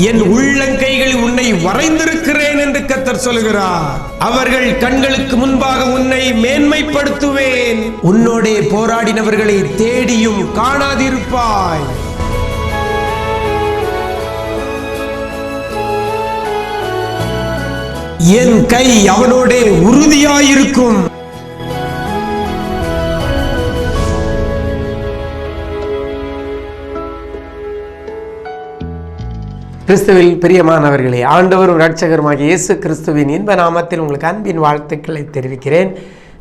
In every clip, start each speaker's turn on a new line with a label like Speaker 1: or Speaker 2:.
Speaker 1: என் உள்ளங்கைகள் உன்னை வரைந்திருக்கிறேன் என்று கத்தர் சொல்கிறார் அவர்கள் கண்களுக்கு முன்பாக உன்னை மேன்மைப்படுத்துவேன். உன்னோடே போராடினவர்களை தேடியும் காணாதிருப்பாய். என் கை அவனோடே உறுதியாயிருக்கும்.
Speaker 2: கிறிஸ்துவில் பிரியமானவர்களே ஆண்டவரும் இரட்சகருமாகிய இயேசு கிறிஸ்துவின் இன்ப நாமத்தில் உங்களுக்கு அன்பின் வாழ்த்துக்களை தெரிவிக்கிறேன்.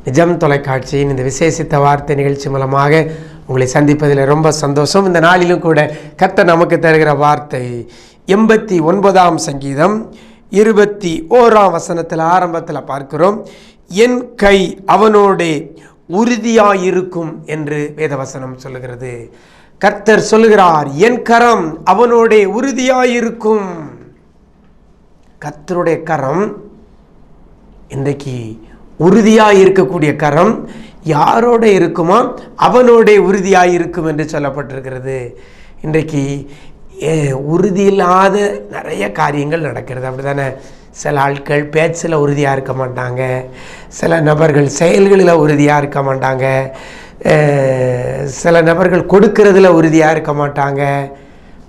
Speaker 2: நிஜம் தொலைக்காட்சியின் இந்த விசேஷித்த வார்த்தை நிகழ்ச்சி மூலமாக உங்களை சந்திப்பதில் ரொம்ப சந்தோஷம். இந்த நாளிலும் கூட கத்த நமக்கு தருகிற வார்த்தை எண்பத்தி ஒன்பதாம் சங்கீதம் இருபத்தி ஓராம் வசனத்தில் ஆரம்பத்தில் பார்க்கிறோம். என் கை அவனோடே உறுதியாயிருக்கும் என்று வேதவசனம் சொல்லுகிறது. கர்த்தர் சொல்லுகிறார் என் கரம் அவனோட உறுதியாயிருக்கும். கர்த்தருடைய கரம் இன்றைக்கு உறுதியாக இருக்கக்கூடிய கரம் யாரோட இருக்குமோ? அவனோட உறுதியாக இருக்கும் என்று சொல்லப்பட்டிருக்கிறது. இன்றைக்கு உறுதியில்லாத நிறைய காரியங்கள் நடக்கிறது. அப்படி தானே சில ஆட்கள் பேச்சில் உறுதியாக இருக்க மாட்டாங்க. சில நபர்கள் செயல்களில் உறுதியாக இருக்க மாட்டாங்க. சில நபர்கள் கொடுக்கறதுல உறுதியாக இருக்க மாட்டாங்க.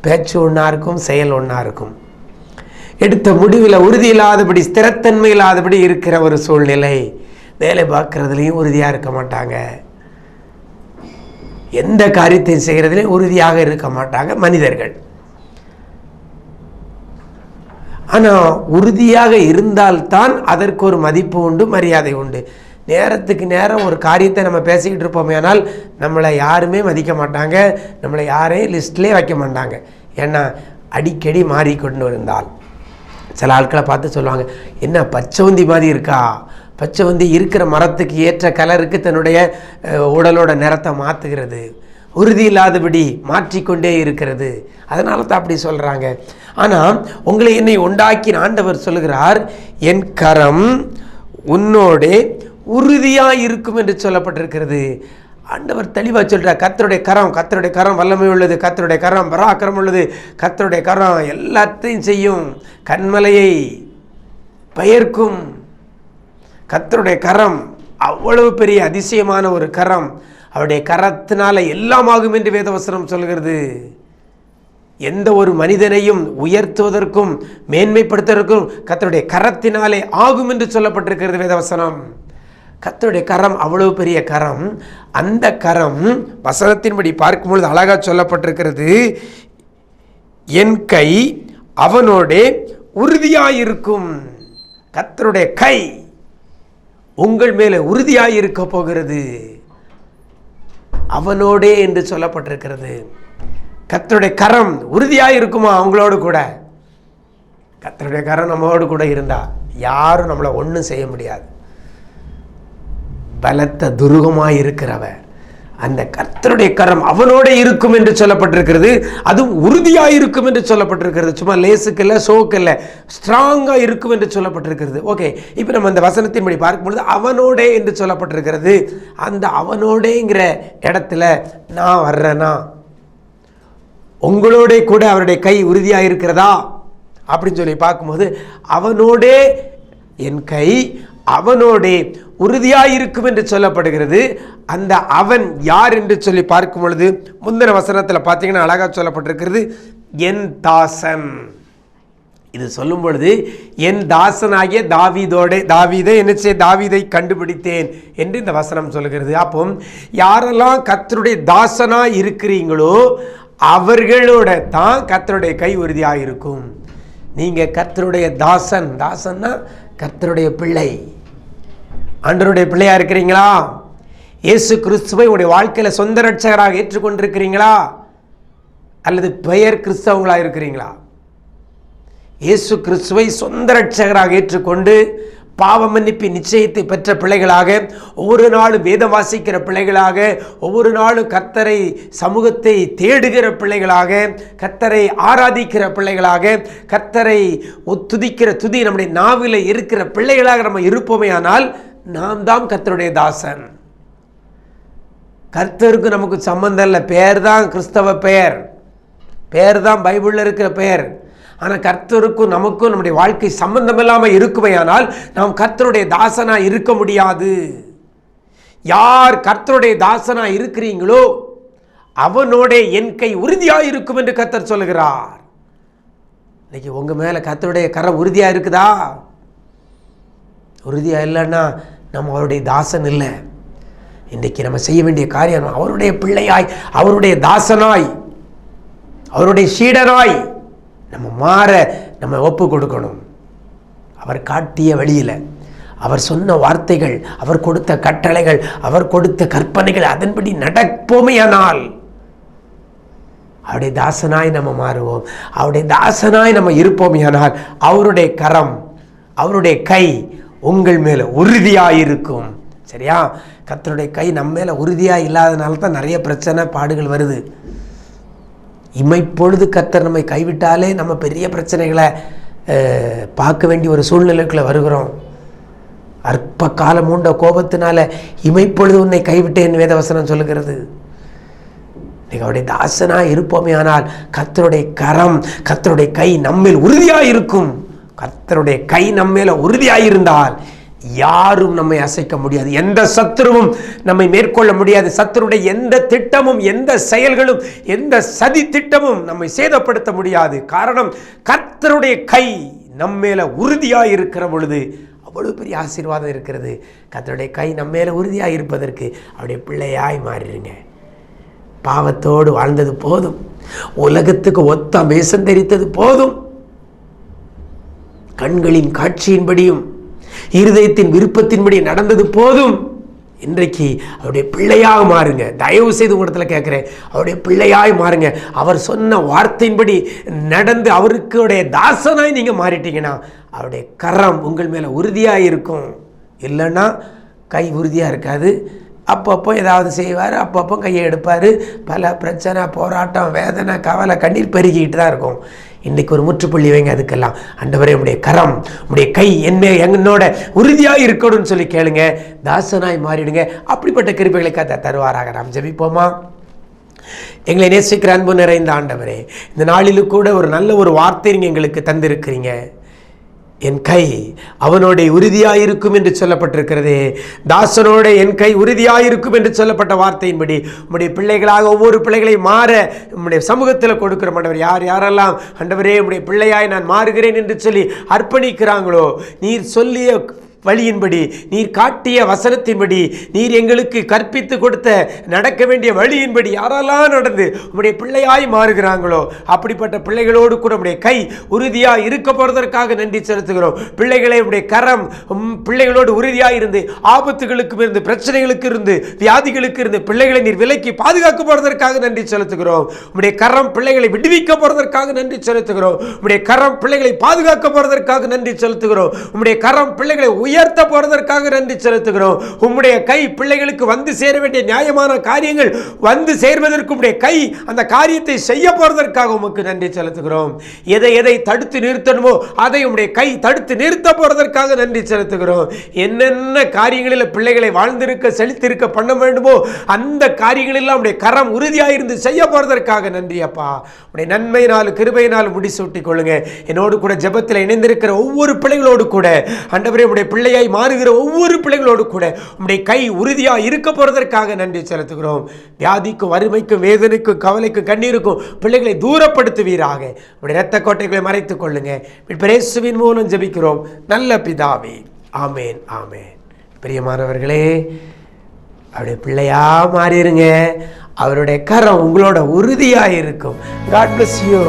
Speaker 2: பேச்சு ஒன்றா இருக்கும் செயல் ஒன்றா இருக்கும். எடுத்த முடிவில் உறுதி இல்லாதபடி ஸ்திரத்தன்மை இல்லாதபடி இருக்கிற ஒரு சூழ்நிலை வேலை பார்க்குறதுலையும் உறுதியாக இருக்க மாட்டாங்க. எந்த காரியத்தையும் செய்கிறதுலையும் உறுதியாக இருக்க மாட்டாங்க மனிதர்கள். ஆனால் உறுதியாக இருந்தால்தான் அதற்கு ஒரு மதிப்பு உண்டு மரியாதை உண்டு. நேரத்துக்கு நேரம் ஒரு காரியத்தை நம்ம பேசிக்கிட்டு இருப்போமே ஆனால் நம்மளை யாருமே மதிக்க மாட்டாங்க. நம்மளை யாரையும் லிஸ்ட்லேயே வைக்க மாட்டாங்க. ஏன்னா அடிக்கடி மாறிக்கொண்டு இருந்தால் சில ஆட்களை பார்த்து சொல்லுவாங்க என்ன பச்சைவந்தி மாதிரி இருக்கா? பச்சைவந்தி இருக்கிற மரத்துக்கு ஏற்ற கலருக்கு தன்னுடைய உடலோட நிறத்தை மாற்றுகிறது உறுதி இல்லாதபடி மாற்றிக்கொண்டே இருக்கிறது. அதனால தான் அப்படி சொல்கிறாங்க ஆனால் உங்களை என்னை உண்டாக்கின ஆண்டவர் சொல்லுகிறார் என் கரம் உன்னோடே உறுதியாக இருக்கும் என்று சொல்லப்பட்டிருக்கிறது. ஆண்டவர் தெளிவாக சொல்கிறார் கத்தருடைய கரம் கத்தருடைய கரம் வல்லமை உள்ளது கத்தருடைய கரம் பராக்கிரம் உள்ளது கத்தருடைய கரம் எல்லாத்தையும் செய்யும். கண்மலையை பெயர்க்கும். கத்தருடைய கரம் அவ்வளவு பெரிய அதிசயமான ஒரு கரம். அவருடைய கரத்தினால எல்லாமாகும் என்று வேதவசனம் சொல்கிறது. எந்த ஒரு மனிதனையும் உயர்த்துவதற்கும் மேன்மைப்படுத்துவதற்கும் கத்தருடைய கரத்தினாலே ஆகும் என்று சொல்லப்பட்டிருக்கிறது வேதவசனம். கத்தருடைய கரம் அவ்வளவு பெரிய கரம். அந்த கரம் வசனத்தின்படி பார்க்கும்பொழுது அழகா சொல்லப்பட்டிருக்கிறது. என் கை அவனோடே உறுதியாயிருக்கும். கத்தருடைய கை உங்கள் மேலே உறுதியாயிருக்க போகிறது. அவனோடே என்று சொல்லப்பட்டிருக்கிறது. கத்தருடைய கரம் உறுதியாக இருக்குமா அவங்களோடு கூட? கத்தருடைய கரம் நம்மோடு கூட இருந்தா யாரும் நம்மளை ஒன்றும் செய்ய முடியாது. பலத்த துருகமாக இருக்கிறவ அந்த கர்த்தருடைய கரம் அவனோட இருக்கும் என்று சொல்லப்பட்டிருக்கிறது. அதுவும் உறுதியாக இருக்கும் என்று சொல்லப்பட்டிருக்கிறது. சும்மா லேசுக்கு இல்லை சோக்கு இல்லை ஸ்ட்ராங்காக இருக்கும் என்று சொல்லப்பட்டிருக்கிறது. ஓகே இப்போ நம்ம அந்த வசனத்தின்படி பார்க்கும்பொழுது அவனோடே என்று சொல்லப்பட்டிருக்கிறது. அந்த அவனோடேங்கிற இடத்துல நான் வர்றேனா? உங்களோட கூட அவருடைய கை உறுதியாக இருக்கிறதா அப்படின்னு சொல்லி பார்க்கும்போது அவனோடே என் கை அவனோடே உறுதியாக இருக்கும் என்று சொல்லப்படுகிறது. அந்த அவன் யார் என்று சொல்லி பார்க்கும் பொழுது முந்தின வசனத்தில் பார்த்தீங்கன்னா அழகாக சொல்லப்பட்டிருக்கிறது என் தாசன். இது சொல்லும் பொழுது என் தாசனாகிய தாவீதோட தாவீதை என்ன செய்ய தாவீதை கண்டுபிடித்தேன் என்று இந்த வசனம் சொல்லுகிறது. அப்போ யாரெல்லாம் கத்தருடைய தாசனாக இருக்கிறீங்களோ அவர்களோட தான் கத்தருடைய கை உறுதியாக இருக்கும் நீங்கள் கத்தருடைய தாசன் தாசன்னா கர்த்தருடைய பிள்ளை. ஆண்டருடைய பிள்ளையா இருக்கிறீங்களா? இயேசு கிறிஸ்துவை உடைய வாழ்க்கையில் சொந்த ரட்சகராக ஏற்றுக்கொண்டிருக்கிறீங்களா? அல்லது பெயர் கிறிஸ்தவங்களாக இருக்கிறீங்களா? இயேசு கிறிஸ்துவை சொந்த ரட்சகராக ஏற்றுக்கொண்டு பாவ மன்னிப்பு நிச்சயத்தை பெற்ற பிள்ளைகளாக ஒவ்வொரு நாளும் வேதம் வாசிக்கிற பிள்ளைகளாக ஒவ்வொரு நாளும் கர்த்தரை சமூகத்தை தேடுகிற பிள்ளைகளாக கர்த்தரை ஆராதிக்கிற பிள்ளைகளாக கத்தரை துதிக்கிற துதி நம்முடைய நாவில் இருக்கிற பிள்ளைகளாக நம்ம இருப்போமே ஆனால் நாம் தான் கத்தருடைய தாசன். கர்த்தருக்கு நமக்கு சம்மந்தம் இல்லை பெயர் தான் கிறிஸ்தவ பெயர் பெயர் தான் பைபிளில் இருக்கிற பெயர் ஆனால் கர்த்தருக்கும் நமக்கும் நம்முடைய வாழ்க்கை சம்பந்தம் இல்லாமல் இருக்குமையானால் நாம் கர்த்தருடைய தாசனா இருக்க முடியாது. யார் கர்த்தருடைய தாசனாக இருக்கிறீங்களோ அவனோட என் கை உறுதியாக இருக்கும் என்று கர்த்தர் சொல்லுகிறார். இன்னைக்கு உங்கள் மேலே கர்த்தருடைய கரை உறுதியாக இருக்குதா? உறுதியாக இல்லைன்னா நம்ம அவருடைய தாசன் இல்லை. இன்றைக்கு நம்ம செய்ய வேண்டிய காரியம் அவருடைய பிள்ளையாய் அவருடைய தாசனாய் அவருடைய சீடனாய் நம்ம மாற நம்ம ஒப்பு கொடுக்கணும். அவர் காட்டிய வழியில் அவர் சொன்ன வார்த்தைகள் அவர் கொடுத்த கட்டளைகள் அவர் கொடுத்த கற்பனைகள் அதன்படி நடப்போமேயானால் அவருடைய தாசனாய் நம்ம மாறுவோம். அவருடைய தாசனாய் நம்ம இருப்போமையானால் அவருடைய கரம் அவருடைய கை உங்கள் மேலே உறுதியாக இருக்கும் சரியா? கத்தருடைய கை நம்ம மேலே உறுதியாக இல்லாதனால தான் நிறைய பிரச்சனை பாடுகள் வருது. இமைப்பொழுது கத்தர் நம்மை கைவிட்டாலே நம்ம பெரிய பிரச்சனைகளை பார்க்க வேண்டிய ஒரு சூழ்நிலைக்குள்ள வருகிறோம். அற்ப காலம் உண்ட கோபத்தினால இமைப்பொழுது உன்னை கைவிட்டேன் வேதவசனம் சொல்லுகிறது. நீங்கள் அவருடைய தாசனாக இருப்போமே ஆனால் கத்தருடைய கரம் கத்தருடைய கை நம்மில் உறுதியாக இருக்கும் கத்தருடைய கை நம்மேல உறுதியாக இருந்தால் யாரும் நம்மை அசைக்க முடியாது. எந்த சத்துருவும் நம்மை மேற்கொள்ள முடியாது. சத்துருடைய எந்த திட்டமும் எந்த செயல்களும் எந்த சதி திட்டமும் நம்மை சேதப்படுத்த முடியாது. காரணம் கர்த்தருடைய கை நம்மேல உறுதியாக இருக்கிற பொழுது அவ்வளவு பெரிய ஆசீர்வாதம் இருக்கிறது. கர்த்தருடைய கை நம்ம மேலே உறுதியாக இருப்பதற்கு அவருடைய பிள்ளையாய் மாறிடுங்க. பாவத்தோடு வாழ்ந்தது போதும். உலகத்துக்கு ஒத்த மேசம் தெரித்தது போதும். கண்களின் காட்சியின்படியும் இருதயத்தின் விருப்பத்தின்படி நடந்தது போதும். இன்றைக்கு அவருடைய பிள்ளையாக மாறுங்க. தயவு செய்து உங்களிடத்துல கேட்குறேன். அவருடைய பிள்ளையாய் மாறுங்க. அவர் சொன்ன வார்த்தையின்படி நடந்து அவருக்குடைய தாசனாய் நீங்கள் மாறிட்டீங்கன்னா அவருடைய கரம் உங்கள் மேலே உறுதியாக இருக்கும் இல்லைன்னா கை உறுதியாக இருக்காது. அப்பப்போ ஏதாவது செய்வார் அப்பப்போ கையை எடுப்பார். பல பிரச்சனை போராட்டம் வேதனை கவலை கண்ணீர் பெருகிக்கிட்டு தான் இருக்கும். இன்றைக்கு ஒரு முற்றுப்புள்ளி வைங்க அதுக்கெல்லாம். ஆண்டவரே உடைய கரம் உடைய கை என்ன என்னோட உறுதியாக இருக்கணும்னு சொல்லி கேளுங்க. தாசனாய் மாறிடுங்க. அப்படிப்பட்ட கிருபைகளை கத்த தருவாராக. நாம் ஜபிப்போமா? எங்களை நேசிக்கிற அன்பு நிறைந்த ஆண்டவரே இந்த நாளிலும் கூட ஒரு நல்ல ஒரு வார்த்தை நீங்கள் எங்களுக்கு தந்திருக்கிறீங்க. என் கை அவனோட உறுதியாயிருக்கும் என்று சொல்லப்பட்டிருக்கிறதே. தாசனோட என் கை உறுதியாயிருக்கும் என்று சொல்லப்பட்ட வார்த்தையின்படி உம்முடைய பிள்ளைகளாக ஒவ்வொரு பிள்ளைகளை மாற உம்முடைய சமூகத்தில் கொடுக்கிற மாண்டவர் யார் யாரெல்லாம்? அண்டவரே உம்முடைய பிள்ளையாய் நான் மாறுகிறேன் என்று சொல்லி அர்ப்பணிக்கிறாங்களோ நீர் சொல்லிய வழியின்படி நீர் காட்டிய வசனத்தின்படி நீர் எங்களுக்கு கற்பித்து கொடுத்த நடக்க வேண்டிய வழியின்படி யாரெல்லாம் நடந்து உங்களுடைய பிள்ளையாய் மாறுகிறாங்களோ அப்படிப்பட்ட பிள்ளைகளோடு கூட உடைய கை உறுதியாக இருக்க போறதற்காக நன்றி செலுத்துகிறோம். பிள்ளைகளை உடைய கரம் உம் பிள்ளைகளோடு உறுதியாக இருந்து ஆபத்துகளுக்கும் இருந்து பிரச்சனைகளுக்கு இருந்து வியாதிகளுக்கு இருந்து பிள்ளைகளை நீர் விலைக்கு பாதுகாக்க போறதற்காக நன்றி செலுத்துகிறோம். உடைய கரம் பிள்ளைகளை விடுவிக்க போறதற்காக நன்றி செலுத்துகிறோம். உடைய கரம் பிள்ளைகளை பாதுகாக்க போறதற்காக நன்றி செலுத்துகிறோம். உடைய கரம் பிள்ளைகளை உயர்த்த போறதற்காக நன்றி செலுத்துகிறோம். உம்முடைய கை பிள்ளைகளுக்கு வந்து சேர வேண்டிய நியாயமான காரியங்கள் வந்து சேர்வதற்கு உடைய கை அந்த காரியத்தை செய்ய போறதற்காக உமக்கு நன்றி செலுத்துகிறோம். எதை எதை தடுத்து நிறுத்தணுமோ அதை உடைய கை தடுத்து நிறுத்த போறதற்காக நன்றி செலுத்துகிறோம். என்னென்ன காரியங்களில் பிள்ளைகளை வாழ்ந்திருக்க செழித்திருக்க பண்ண வேண்டுமோ அந்த காரியங்களெல்லாம் உடைய கரம் உறுதியாக இருந்து செய்ய போறதற்காக நன்றி அப்பா. உடைய நன்மையினால் கிருபையினால் முடிசூட்டிக் கொள்ளுங்க. என்னோடு கூட ஜபத்தில் இணைந்திருக்கிற ஒவ்வொரு பிள்ளைகளோடு கூட. ஆண்டவரே உடைய பிள்ளையாய் மாறுகிற ஒவ்வொரு பிள்ளைகளோடு கூட உம்முடைய கை உறுதியாக இருக்க போறதற்காக நன்றி செலுத்துகிறோம். வியாதிக்கும் வறுமைக்கும் வேதனைக்கும் கவலைக்கும் கண்ணீருக்கும் பிள்ளைகளை தூரப்படுத்துவீராக. உடைய இரத்த கோட்டைகளை மறைத்துக் கொள்ளுங்க. பிரேசுவின் மூலம் ஜெபிக்கிறோம். நல்ல பிதாவே. ஆமேன் ஆமேன். பிரியமானவர்களே அவருடைய பிள்ளையா மாறிடுங்க அவருடைய கரம் உங்களோட உறுதியாக இருக்கும். God bless you